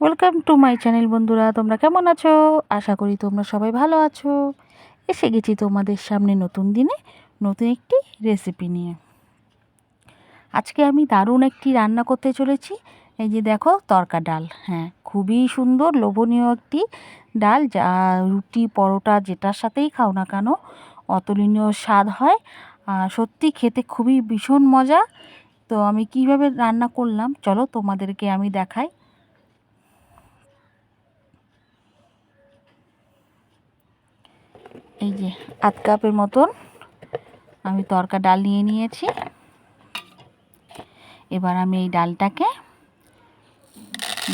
Welcome to my channel বন্ধুরা। তোমরা কেমন আছো? আশা করি তোমরা সবাই ভালো আছো। এসে গেছি তোমাদের সামনে নতুন দিনে নতুন একটি রেসিপি নিয়ে। আজকে আমি দারুণ একটি রান্না করতে চলেছি। এই যে দেখো, তরকা ডাল। হ্যাঁ খুবই সুন্দর, লোভনীয় একটি ডাল যা রুটি, পরোটা যেটার সাথেই খাও না কেন, অতুলনীয় স্বাদ হয়। সত্যি খেতে খুবই ভীষণ মজা। তো আমি কীভাবে রান্না করলাম, চলো তোমাদেরকে আমি দেখাই। এই যে আধ কাপের মতন আমি তরকা ডাল নিয়ে নিয়েছি। এবার আমি এই ডালটাকে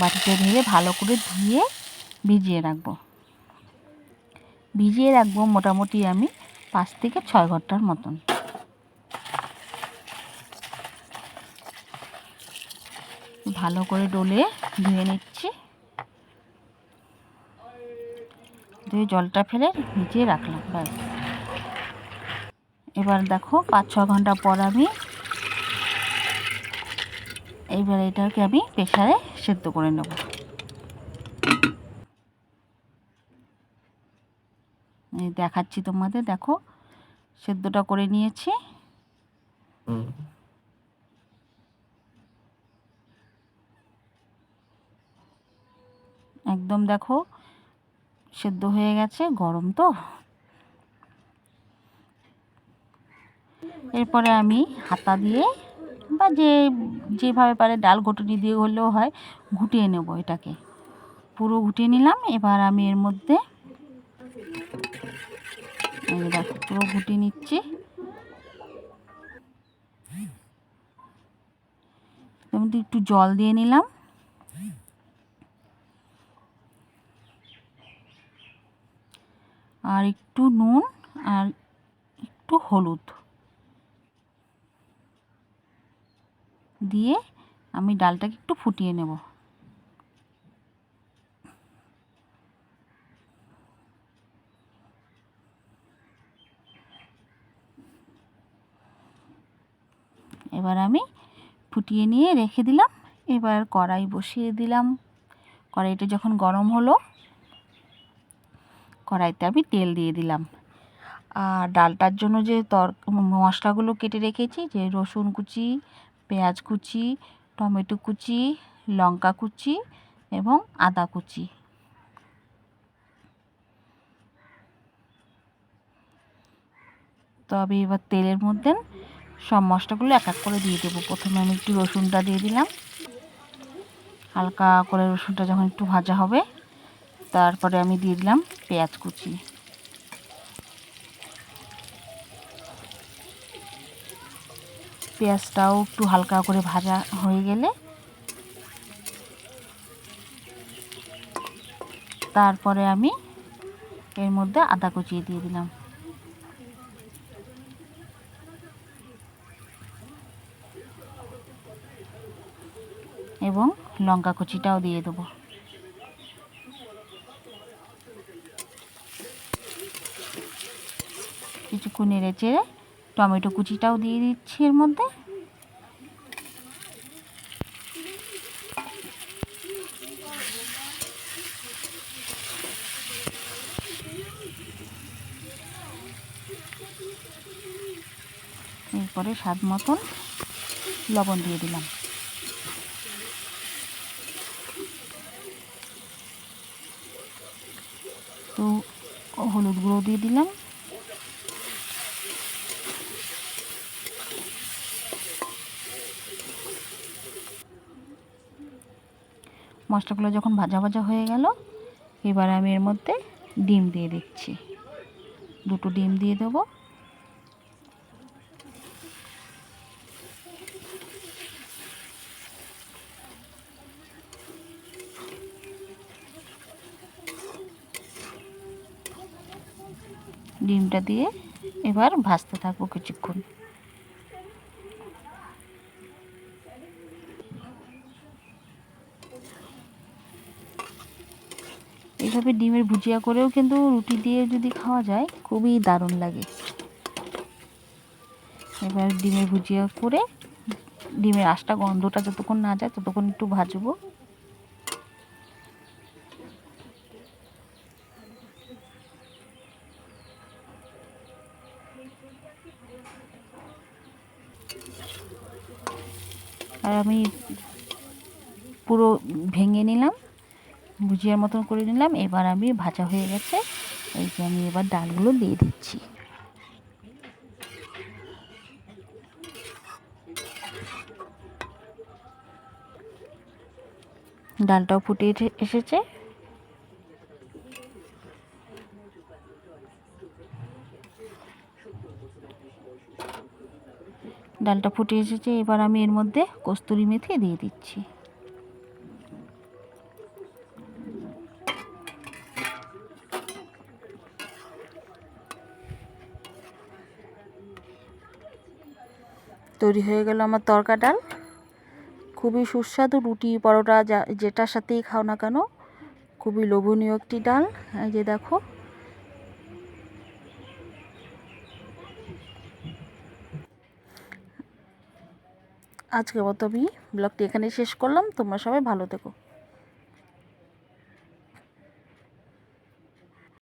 বাটিতে ঢেলে ভালো করে ধুয়ে ভিজিয়ে রাখব। ভিজিয়ে রাখব মোটামুটি আমি পাঁচ থেকে ছয় ঘণ্টার মতন। ভালো করে ডলে ধুয়ে নিচ্ছি। ধুয়ে জলটা ফেলে ভিজিয়ে রাখলাম ব্যাস। এবার দেখো পাঁচ ছ ঘণ্টা পর আমি এইবার এটাকে আমি প্রেশারে সেদ্ধ করে নেব। দেখাচ্ছি তোমাদের দেখো সেদ্ধটা করে নিয়েছি। একদম দেখো সেদ্ধ হয়ে গেছে, গরম তো। এরপরে আমি হাতা দিয়ে বা যে, যেভাবে পারে ডাল ঘুটুনি দিয়ে হলেও হয়, ঘুটিয়ে নেব এটাকে। পুরো ঘুটিয়ে নিলাম, এবার আমি এর মধ্যে পুরো ঘুটিয়ে নিচ্ছি। একটু জল দিয়ে নিলাম। আর একটু নুন আর একটু হলুদ। দিয়ে আমি ডালটাকে একটু ফুটিয়ে নেব। এবার আমি ফুটিয়ে নিয়ে রেখে দিলাম। এবার কড়াই বসিয়ে দিলাম। কড়াইটা যখন গরম হলো কড়াইতে আমি তেল দিয়ে দিলাম। আর ডালটার জন্য যে তর, মশলাগুলো কেটে রেখেছি, যে রসুন কুচি, পেঁয়াজ কুচি, টমেটো কুচি, লঙ্কা কুচি এবং আদা কুচি। তো আমি এবার তেলের মধ্যে সব মশলাগুলো এক এক করে দিয়ে দেবো। প্রথমে আমি একটু রসুনটা দিয়ে দিলাম। হালকা করে রসুনটা যখন একটু ভাজা হবে তারপরে আমি দিয়ে দিলাম পেঁয়াজ কুচি। পেঁয়াজটাও একটু হালকা করে ভাজা হয়ে গেলে তারপরে আমি এর মধ্যে আদা কুচিয়ে দিয়ে দিলাম। এবং লঙ্কা কুচিটাও দিয়ে দেবো। কিছুক্ষণ নেড়ে চেড়ে টমেটো কুচিটাও দিয়ে দিচ্ছি এর মধ্যে। এরপরে স্বাদ মতন লবণ দিয়ে দিলাম। তো হলুদ গুঁড়ো দিয়ে দিলাম। মশলাগুলো যখন ভাজা ভাজা হয়ে গেল, এবার আমি এর মধ্যে ডিম দিয়ে দিচ্ছি। দুটো ডিম দিয়ে দেবো। ডিমটা দিয়ে এবার ভাজতে থাকব কিছুক্ষণ। এভাবে ডিমের ভুজিয়া করেও কিন্তু রুটি দিয়ে যদি খাওয়া যায়, খুবই দারুণ লাগে। এবার ডিমের ভুজিয়া করে ডিমের আশটা, গন্ধটা যতক্ষণ না যায়, ততক্ষণ একটু ভাজবো। আর আমি পুরো ভেঙে নিলাম। ভুজিয়ার মতন করে নিলাম। এবার আমি ভাজা হয়ে গেছে। এই যে আমি এবার ডালগুলো দিয়ে দিচ্ছি। ডালটাও ফুটে এসে- এসেছে। ডালটা ফুটে এসেছে। এবার আমি এর মধ্যে কস্তুরি মেথি দিয়ে দিচ্ছি। তৈরি হয়ে গেল আমার তরকা ডাল। খুবই সুস্বাদু রুটি পরোটা যা, যেটার সাথেই খাও না কেন, খুবই লোভনীয় একটি ডাল। এই যে দেখো। আজকের মতো আমি ব্লগটি এখানে শেষ করলাম। তোমরা সবাই ভালো থেকো।